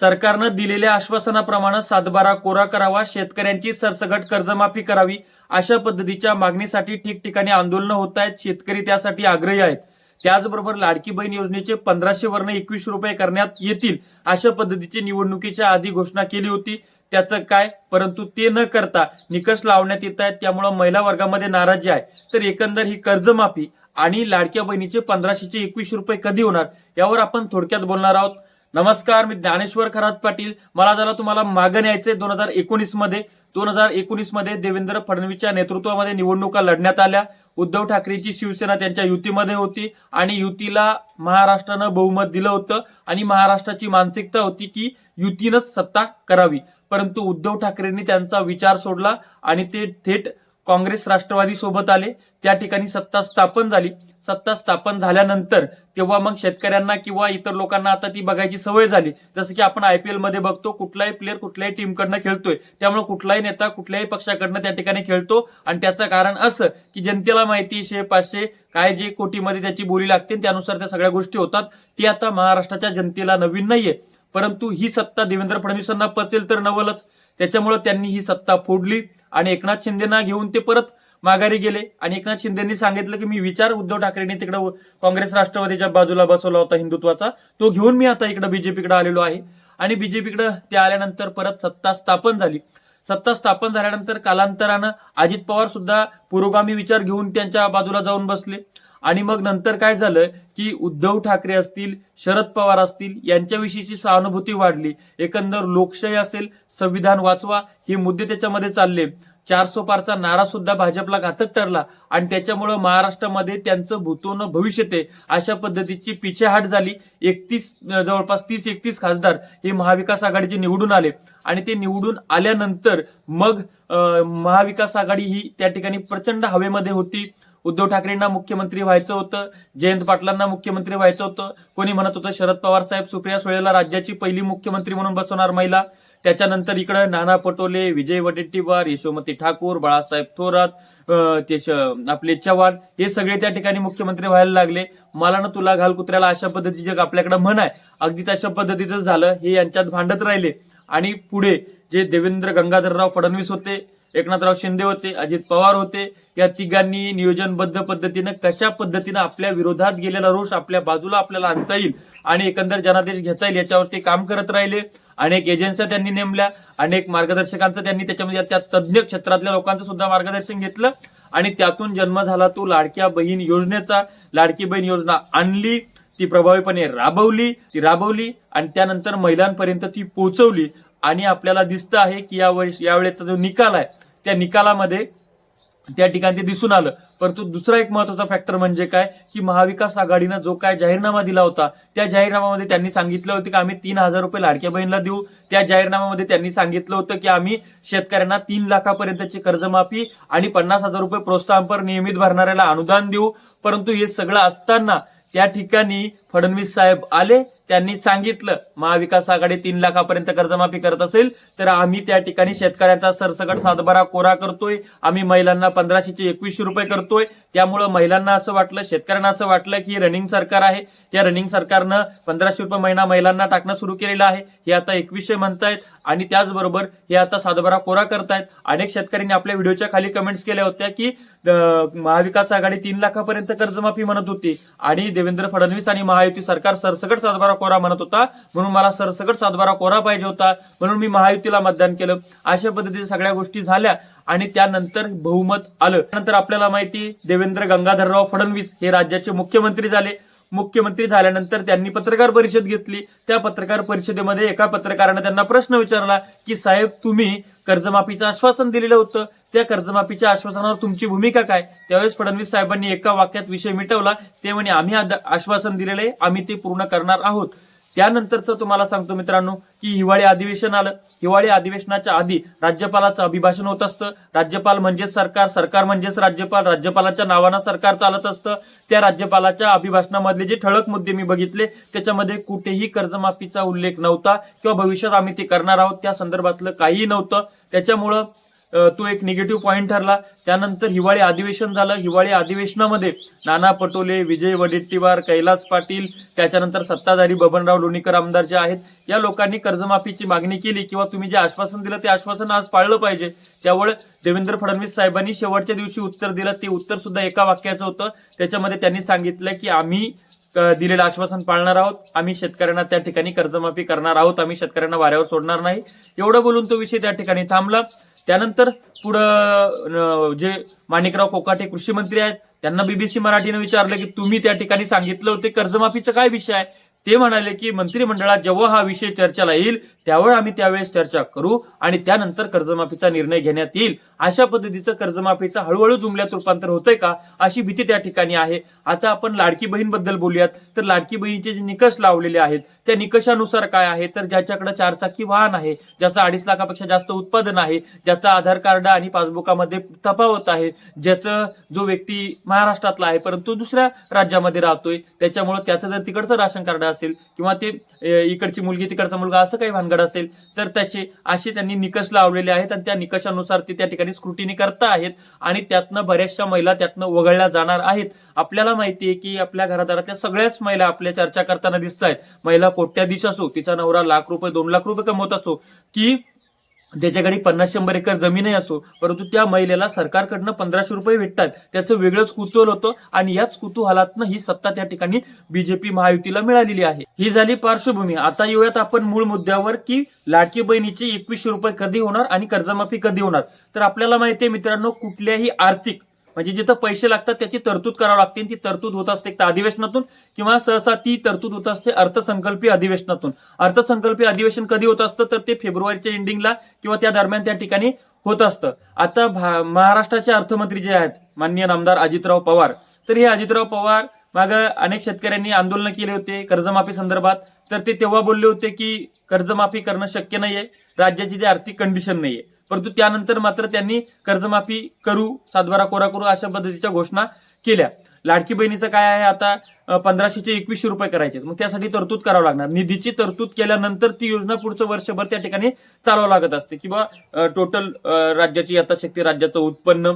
सरकारनं दिलेल्या आश्वासनाप्रमाणे सातबारा कोरा करावा शेतकऱ्यांची सरसगट कर्जमाफी करावी अशा पद्धतीच्या मागणीसाठी ठिकठिकाणी आंदोलनं होत आहेत. शेतकरी त्यासाठी आग्रही आहेत. त्याचबरोबर लाडकी बहीण योजनेचे पंधराशे वर्ण एकवीस रुपये करण्यात येतील अशा पद्धतीची निवडणुकीच्या आधी घोषणा केली होती. त्याचं काय? परंतु ते न करता निकष लावण्यात येत आहेत. त्यामुळे महिला वर्गामध्ये नाराजी आहे. तर एकंदर ही कर्जमाफी आणि लाडक्या बहिणीचे पंधराशेचे एकवीस रुपये कधी होणार? यावर आपण थोडक्यात बोलणार आहोत. नमस्कार मी ज्ञानेश्वर खरात पाटील. मला जरा तुम्हाला मागं न्यायचंय. दोन हजार एकोणीसमध्ये दोन हजार एकोणीसमध्ये देवेंद्र फडणवीसच्या नेतृत्वामध्ये निवडणुका लढण्यात आल्या. उद्धव ठाकरेची शिवसेना त्यांच्या युतीमध्ये होती आणि युतीला महाराष्ट्रानं बहुमत दिलं होतं आणि महाराष्ट्राची मानसिकता होती की युतीनंच सत्ता करावी. परंतु उद्धव ठाकरेंनी त्यांचा विचार सोडला आणि ते थेट काँग्रेस राष्ट्रवादी सोबत आले. त्या ठिकाणी सत्ता स्थापन झाली. सत्ता स्थापन झाल्यानंतर तेव्हा मग शेतकऱ्यांना किंवा इतर लोकांना आता ती बघायची सवय झाली. जसं की आपण आय पी एलमध्ये बघतो कुठलाही प्लेअर कुठल्याही टीमकडनं खेळतोय. त्यामुळे कुठलाही नेता कुठल्याही पक्षाकडनं त्या ठिकाणी खेळतो. आणि त्याचं कारण असं की जनतेला माहिती शे पाचशे काय जे कोटीमध्ये त्याची बोली लागते त्यानुसार त्या सगळ्या गोष्टी होतात. ती आता महाराष्ट्राच्या जनतेला नवीन नाहीये. परंतु ही सत्ता देवेंद्र फडणवीसांना पचेल तर नवलच. त्याच्यामुळे त्यांनी ही सत्ता फोडली. आणि एकनाथ शिंदेना घेऊन ते परत माघारी गेले. आणि एकनाथ शिंदेनी सांगितलं की मी विचार उद्धव ठाकरेंनी तिकडे काँग्रेस राष्ट्रवादीच्या बाजूला बसवला होता हिंदुत्वाचा. तो घेऊन मी आता इकडे बीजेपीकडे आलेलो आहे. आणि बीजेपीकडे ते आल्यानंतर परत सत्ता स्थापन झाली. सत्ता स्थापन झाल्यानंतर कालांतरानं अजित पवार सुद्धा पुरोगामी विचार घेऊन त्यांच्या बाजूला जाऊन बसले. आणि मग नंतर काय झालं की उद्धव ठाकरे असतील शरद पवार असतील यांच्याविषयीची सहानुभूती वाढली. एकंदर लोकशाही असेल संविधान वाचवा हे मुद्दे त्याच्यामध्ये चालले. चारसो पारचा नारा सुद्धा भाजपला घातक ठरला आणि त्याच्यामुळं महाराष्ट्रामध्ये त्यांचं भूतोन भविष्य ते अशा पद्धतीची पिछेहाट झाली. एकतीस जवळपास तीस एकतीस खासदार हे महाविकास आघाडीचे निवडून आले. आणि ते निवडून आल्यानंतर मग महाविकास आघाडी ही त्या ठिकाणी प्रचंड हवेमध्ये होती. उद्धव ठाकरेंना मुख्यमंत्री व्हायचं होतं. जयंत पाटलांना मुख्यमंत्री व्हायचं होतं. कोणी म्हणत होतं शरद पवार साहेब सुप्रिया सुळेला राज्याची पहिली मुख्यमंत्री म्हणून बसवणार महिला. त्याच्यानंतर इकडं नाना पटोले विजय वडेट्टीवार यशोमती ठाकूर बाळासाहेब थोरात अं, ते आपले चव्हाण हे सगळे त्या ठिकाणी मुख्यमंत्री व्हायला लागले. मला ना तुला घाल कुत्र्याला अशा पद्धतीचे जग आपल्याकडे म्हण आहे. अगदी तशा पद्धतीचं झालं हे यांच्यात भांडत राहिले. आणि पुढे जे देवेंद्र गंगाधरराव फडणवीस होते एकनाथराव शिंदे होते अजित पवार होते. या तिघांनी नियोजनबद्ध पद्धतीनं कशा पद्धतीनं आपल्या विरोधात गेलेला रोष आपल्या बाजूला आपल्याला आणता येईल आणि एकंदर जनादेश घेता येईल याच्यावरती काम करत राहिले. अनेक एजन्स्या त्यांनी नेमल्या अनेक मार्गदर्शकांचं त्यांनी त्याच्यामध्ये त्या तज्ज्ञ क्षेत्रातल्या लोकांचं सुद्धा मार्गदर्शन घेतलं. आणि त्यातून जन्म झाला तो लाडक्या बहीण योजनेचा. लाडकी बहीण योजना आणली ती प्रभावीपणे राबवली ती राबवली आणि त्यानंतर महिलांपर्यंत ती पोहोचवली. आणि आपल्याला दिसतं आहे की या वर्ष यावेळेचा जो निकाल आहे त्या निकालामध्ये त्या ठिकाणी ते दिसून आलं. परंतु दुसरा एक महत्त्वाचा फॅक्टर म्हणजे काय? की महाविकास आघाडीनं जो काय जाहीरनामा दिला होता त्या जाहीरनाम्यामध्ये त्यांनी सांगितलं होतं की आम्ही तीन हजार रुपये लाडक्या बहिणीला देऊ. त्या जाहीरनाम्यामध्ये त्यांनी सांगितलं होतं की आम्ही शेतकऱ्यांना तीन लाखापर्यंतची कर्जमाफी आणि पन्नास हजार रुपये प्रोत्साहनपर नियमित भरणाऱ्याला अनुदान देऊ. परंतु हे सगळं असताना त्या ठिकाणी फडणवीस साहेब आले त्यांनी सांगितलं महाविकास आघाडी तीन लाखापर्यंत कर्जमाफी करत असेल तर आम्ही त्या ठिकाणी शेतकऱ्यांचा सरसकट सातबारा कोरा करतोय आम्ही महिलांना पंधराशेचे एकवीसशे रुपये करतोय. त्यामुळं महिलांना असं वाटलं शेतकऱ्यांना असं वाटलं की रनिंग सरकार आहे. या रनिंग सरकारनं पंधराशे रुपये महिना महिलांना टाकणं सुरू केलेलं आहे. हे आता एकवीसशे म्हणतायत आणि त्याचबरोबर हे आता सातबारा कोरा करतायत. अनेक शेतकऱ्यांनी आपल्या व्हिडिओच्या खाली कमेंट्स केल्या होत्या की महाविकास आघाडी तीन लाखापर्यंत कर्जमाफी म्हणत होती आणि देवेंद्र फडणवीस आणि महायुती सरकार सरसकट सातबारा कोरा म्हणत होता. म्हणून मला सरसकट सातबारा कोरा पाहिजे होता. म्हणून मी महायुतीला मतदान केलं. अशा पद्धतीच्या सगळ्या गोष्टी झाल्या आणि त्यानंतर बहुमत आलं. त्यानंतर आपल्याला माहिती देवेंद्र गंगाधरराव फडणवीस हे राज्याचे मुख्यमंत्री झाले. मुख्यमंत्री झाल्यानंतर त्यांनी पत्रकार परिषद घेतली. त्या पत्रकार परिषदेमध्ये एका पत्रकारानं त्यांना प्रश्न विचारला की साहेब तुम्ही कर्जमाफीचं आश्वासन दिलेलं होतं. त्या कर्जमाफीच्या आश्वासनावर तुमची भूमिका काय? त्यावेळेस फडणवीस साहेबांनी एका वाक्यात विषय मिटवला. ते म्हणे आम्ही आद- आश्वासन दिलेलं आहे. आम्ही ते पूर्ण करणार आहोत. त्यानंतरचं तुम्हाला सांगतो मित्रांनो की हिवाळी अधिवेशन आलं. हिवाळी अधिवेशनाच्या आधी राज्यपालाचं अभिभाषण होत असतं. राज्यपाल म्हणजेच सरकार सरकार म्हणजेच राज्यपाल राज्यपालाच्या नावानं सरकार चालत असतं. त्या राज्यपालाच्या अभिभाषणामधले जे ठळक मुद्दे मी बघितले त्याच्यामध्ये कुठेही कर्जमाफीचा उल्लेख नव्हता किंवा भविष्यात आम्ही ते करणार आहोत त्या संदर्भातलं काहीही नव्हतं. त्याच्यामुळं तो एक निगेटिव्ह पॉईंट ठरला. त्यानंतर हिवाळी अधिवेशन झालं. हिवाळी अधिवेशनामध्ये नाना पटोले विजय वडेट्टीवार कैलास पाटील त्याच्यानंतर सत्ताधारी बबनराव लोणीकर आमदार जे आहेत या लोकांनी कर्जमाफीची मागणी केली किंवा तुम्ही जे आश्वासन दिलं ते आश्वासन आज पाळलं पाहिजे. त्यामुळे देवेंद्र फडणवीस साहेबांनी शेवटच्या दिवशी उत्तर दिलं. ते उत्तर सुद्धा एका वाक्याचं होतं. त्याच्यामध्ये त्यांनी सांगितलं की आम्ही दिलेलं आश्वासन पाळणार आहोत. आम्ही शेतकऱ्यांना त्या ठिकाणी कर्जमाफी करणार आहोत. आम्ही शेतकऱ्यांना वाऱ्यावर सोडणार नाही. एवढं बोलून तो विषय त्या ठिकाणी थांबला. त्यानंतर पुढं जे माणिकराव कोकाटे कृषी मंत्री आहेत त्यांना बीबीसी मराठीने विचारलं की तुम्ही त्या ठिकाणी सांगितलं होते कर्जमाफीचा काय विषय आहे? ते म्हणाले की मंत्रिमंडळात जेव्हा हा विषय चर्चेला येईल त्यावर आम्ही त्यावेळेस चर्चा करू आणि त्यानंतर कर्जमाफीचा निर्णय घेण्यात येईल. अशा पद्धतीचं कर्जमाफीचं हळूहळू जुमल्यात रूपांतर होतंय का अशी भीती त्या ठिकाणी आहे. आता आपण लाडकी बहीणबद्दल बोलूयात. तर लाडकी बहीणचे जे निकष लावलेले आहेत त्या निकषानुसार काय आहे? तर ज्याच्याकडे चारचाकी वाहन आहे ज्याचं अडीच लाखापेक्षा जास्त उत्पादन आहे ज्याचा आधार कार्ड आणि पासबुकामध्ये तफावत आहे ज्याचं जो व्यक्ती महाराष्ट्रातला आहे परंतु दुसऱ्या राज्यामध्ये राहतोय त्याच्यामुळे त्याचं जर तिकडचं राशन कार्ड असेल किंवा ते इकडची मुलगी तिकडचा मुलगा असं काही भानगड असेल तर तसे असे त्यांनी निकष लावलेले आहेत आणि त्या निकषानुसार ते त्या ठिकाणी स्क्रुटिनी करता आहेत आणि त्यातनं बऱ्याचशा महिला त्यातनं वगळल्या जाणार आहेत. आपल्याला माहिती आहे की आपल्या घरादारातल्या सगळ्याच महिला आपल्या चर्चा करताना दिसत आहेत महिला कोट्याधीश असो तिचा नवरा लाख रुपये दोन लाख रुपये कमवत असो की त्याच्याकडे पन्नास शंभर एकर जमीनही असो परंतु त्या महिलेला सरकारकडनं पंधराशे रुपये भेटतात. त्याचं वेगळंच कुतूहल होतं आणि याच कुतूहलातनं ही सत्ता त्या ठिकाणी बीजेपी महायुतीला मिळालेली आहे. ही झाली पार्श्वभूमी. आता येऊयात आपण मूळ मुद्द्यावर की लाडकी बहिणीचे एकवीसशे रुपये कधी होणार आणि कर्जमाफी कधी होणार. तर आपल्याला माहिती आहे मित्रांनो कुठल्याही आर्थिक म्हणजे जिथं पैसे लागतात त्याची तरतूद करावी लागते. ती तरतूद होत असते एक अधिवेशनातून किंवा सहसा ती तरतूद होत असते अर्थसंकल्पीय अधिवेशनातून. अर्थसंकल्पीय अधिवेशन कधी होत असतं? तर ते फेब्रुवारीच्या एंडिंगला किंवा त्या दरम्यान त्या ठिकाणी होत असतं. आता महाराष्ट्राचे अर्थमंत्री जे आहेत माननीय नामदार अजितराव पवार. तर हे अजितराव पवार माग अनेक शेतकऱ्यांनी आंदोलन केले होते कर्जमाफी संदर्भात. तर ते तेव्हा बोलले होते की कर्जमाफी करणं शक्य नाहीये राज्याची जी आर्थिक कंडिशन नाहीये. परंतु त्यानंतर मात्र त्यांनी कर्जमाफी करू सातबारा कोरा करू अशा पद्धतीच्या घोषणा केल्या. लाडकी बहिणीचं काय आहे आता? पंधराशेचे एकवीसशे रुपये करायचे मग त्यासाठी तरतूद करावं लागणार. निधीची तरतूद केल्यानंतर ती योजना पुढचं वर्षभर त्या ठिकाणी चालवावं लागत असते. किंवा टोटल राज्याची यथाशक्ती राज्याचं उत्पन्न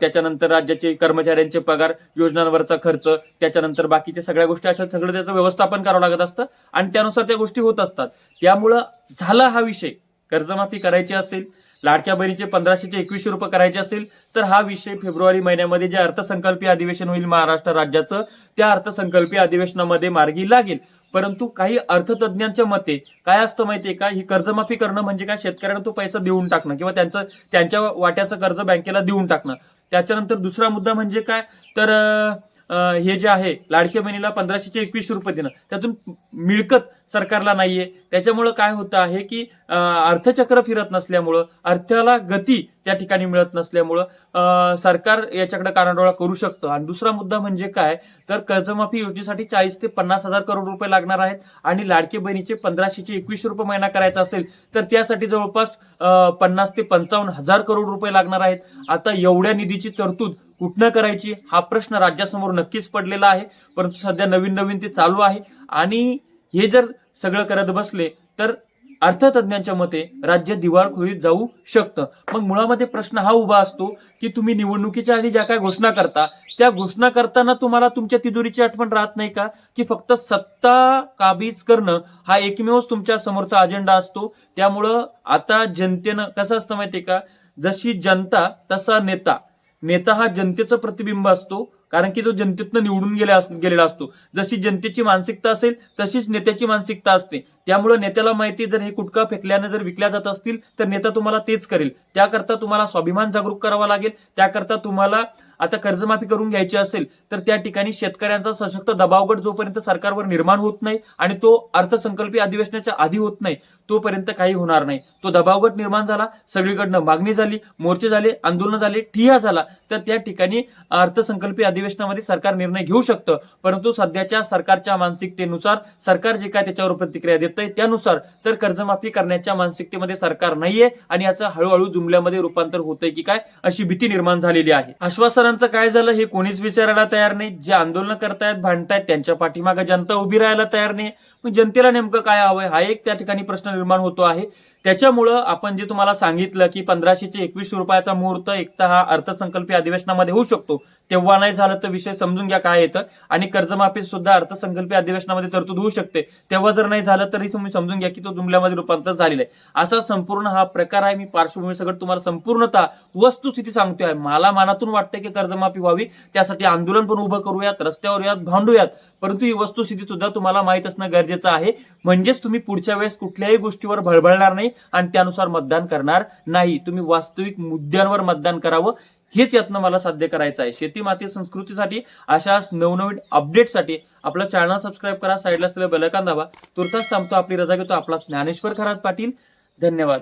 त्याच्यानंतर राज्याचे कर्मचाऱ्यांचे पगार योजनांवरचा खर्च त्याच्यानंतर बाकीच्या सगळ्या गोष्टी अशा सगळं त्याचं व्यवस्थापन करावं लागत असतं आणि त्यानुसार त्या गोष्टी होत असतात. त्यामुळं झाला हा विषय. कर्जमाफी करायची असेल लाडक्या बहिणीचे पंधराशेचे एकवीसशे रुपये करायचे असेल तर हा विषय फेब्रुवारी महिन्यामध्ये जे अर्थसंकल्पीय अधिवेशन होईल महाराष्ट्र राज्याचं त्या अर्थसंकल्पीय अधिवेशनामध्ये मार्गी लागेल. परंतु काही अर्थतज्ञांच्या मते काय असतं माहितीये का ही कर्जमाफी करणं म्हणजे काय? शेतकऱ्यांना तो पैसा देऊन टाकणं किंवा त्यांचं त्यांच्या वाट्याचं कर्ज बँकेला देऊन टाकणं. त्याच्यानंतर दुसरा मुद्दा म्हणजे काय? तर हे जे आहे लाडक्या बहिणीला पंधराशेचे एकवीसशे रुपये देणं. त्यातून मिळकत सरकारला नाहीये. त्याच्यामुळं काय होतं आहे की अर्थचक्र फिरत नसल्यामुळं अर्थाला गती त्या ठिकाणी मिळत नसल्यामुळं सरकार याच्याकडे कानाडोळा करू शकतं. आणि दुसरा मुद्दा म्हणजे काय? तर कर्जमाफी योजनेसाठी चाळीस ते पन्नास हजार करोड रुपये लागणार आहेत आणि लाडके बहिणीचे पंधराशेचे एकवीसशे रुपये महिना करायचा असेल तर त्यासाठी जवळपास पन्नास ते पंचावन्न हजार करोड रुपये लागणार आहेत. आता एवढ्या निधीची तरतूद कुठनं करायची हा प्रश्न राज्यासमोर नक्कीच पडलेला आहे. परंतु सध्या नवीन नवीन ते चालू आहे. आणि हे जर सगळं करत बसले तर अर्थतज्ञांच्या मते राज्य दिवाळखोरीत जाऊ शकतं. मग मुळामध्ये प्रश्न हा उभा असतो की तुम्ही निवडणुकीच्या आधी ज्या काय घोषणा करता त्या घोषणा करताना तुम्हाला तुमच्या तिजोरीची आठवण राहत नाही का? की फक्त सत्ता काबीज करणं हा एकमेवच तुमच्या समोरचा अजेंडा असतो. त्यामुळं आता जनतेनं कसं असतं माहितीये का? जशी जनता तसा नेता. नेता हा जनतेचं प्रतिबिंब असतो कारण की तो जनतेतनं निवडून गेला गेलेला असतो. जशी जनतेची मानसिकता असेल तशीच नेत्याची मानसिकता असते. त्यामुळे नेत्याला माहिती जर हे कुटका फेकल्याने जर विकल्या जात असतील तर नेता तुम्हाला तेच करेल. त्याकरता तुम्हाला स्वाभिमान जागरूक करावा लागेल त्याकरता तुम्हाला आता कर्जमाफी करून घ्यायची असेल तर त्या ठिकाणी शेतकऱ्यांचा सशक्त दबावगट जोपर्यंत सरकारवर निर्माण होत नाही आणि तो अर्थसंकल्पीय अधिवेशनाच्या आधी होत नाही तोपर्यंत काही होणार नाही. तो दबावगट निर्माण झाला सगळीकडनं मागणी झाली मोर्चे झाले आंदोलन झाले ठिया झाला तर त्या ठिकाणी अर्थसंकल्पीय अधिवेशनामध्ये सरकार निर्णय घेऊ शकतं. परंतु सध्याच्या सरकारच्या मानसिकतेनुसार सरकार जे काय त्याच्यावर प्रतिक्रिया देतंय त्यानुसार तर कर्जमाफी करण्याच्या मानसिकतेमध्ये सरकार नाहीये आणि याचं हळूहळू जुमल्यामध्ये रूपांतर होतंय की काय अशी भीती निर्माण झालेली आहे. आश्वासन आश्वासनांचं काय झालं हे कोणीच विचारायला तयार नाही. जे आंदोलन करतायत भांडतायत त्यांच्या पाठीमागे जनता उभी राहायला तयार नाही. मग जनतेला नेमकं काय हवंय? हा एक त्या ठिकाणी प्रश्न निर्माण होतो आहे. त्याच्यामुळं आपण जे तुम्हाला सांगितलं की पंधराशेचे एकवीस रुपयाचा मुहूर्त एकता हा अर्थसंकल्पीय अधिवेशनामध्ये होऊ शकतो. तेव्हा नाही झालं तर विषय समजून घ्या काय येतं. आणि कर्जमाफी सुद्धा अर्थसंकल्पीय अधिवेशनामध्ये तरतूद होऊ शकते. तेव्हा जर नाही झालं तरी तुम्ही समजून घ्या की तो जुमल्यामध्ये रूपांतर झालेला आहे. असा संपूर्ण हा प्रकार आहे. मी पार्श्वभूमी सगळं तुम्हाला संपूर्णतः वस्तुस्थिती सांगतोय. मला मनातून वाटतं की कर्जमाफी व्हावी. त्यासाठी आंदोलन पण उभं करूयात रस्त्यावर यात भांडूयात. परंतु ही वस्तुस्थिती सुद्धा तुम्हाला माहीत असणं गरजेचं आहे. म्हणजेच तुम्ही पुढच्या वेळेस कुठल्याही गोष्टीवर भळभळणार नाही. आणि त्यानुसार मतदान करणार नाही. तुम्ही वास्तविक मुद्द्यांवर मतदान करावं. हेच यातनं मला साध्य करायचं आहे. शेती माती संस्कृतीसाठी अशाच नवनवीन अपडेटसाठी आपला चॅनल सबस्क्राईब करा. साईडला असलेलं बेलकान दाबा. तुर्तास थांबतो. आपली रजा घेतो. आपला ज्ञानेश्वर खरात पाटील. धन्यवाद.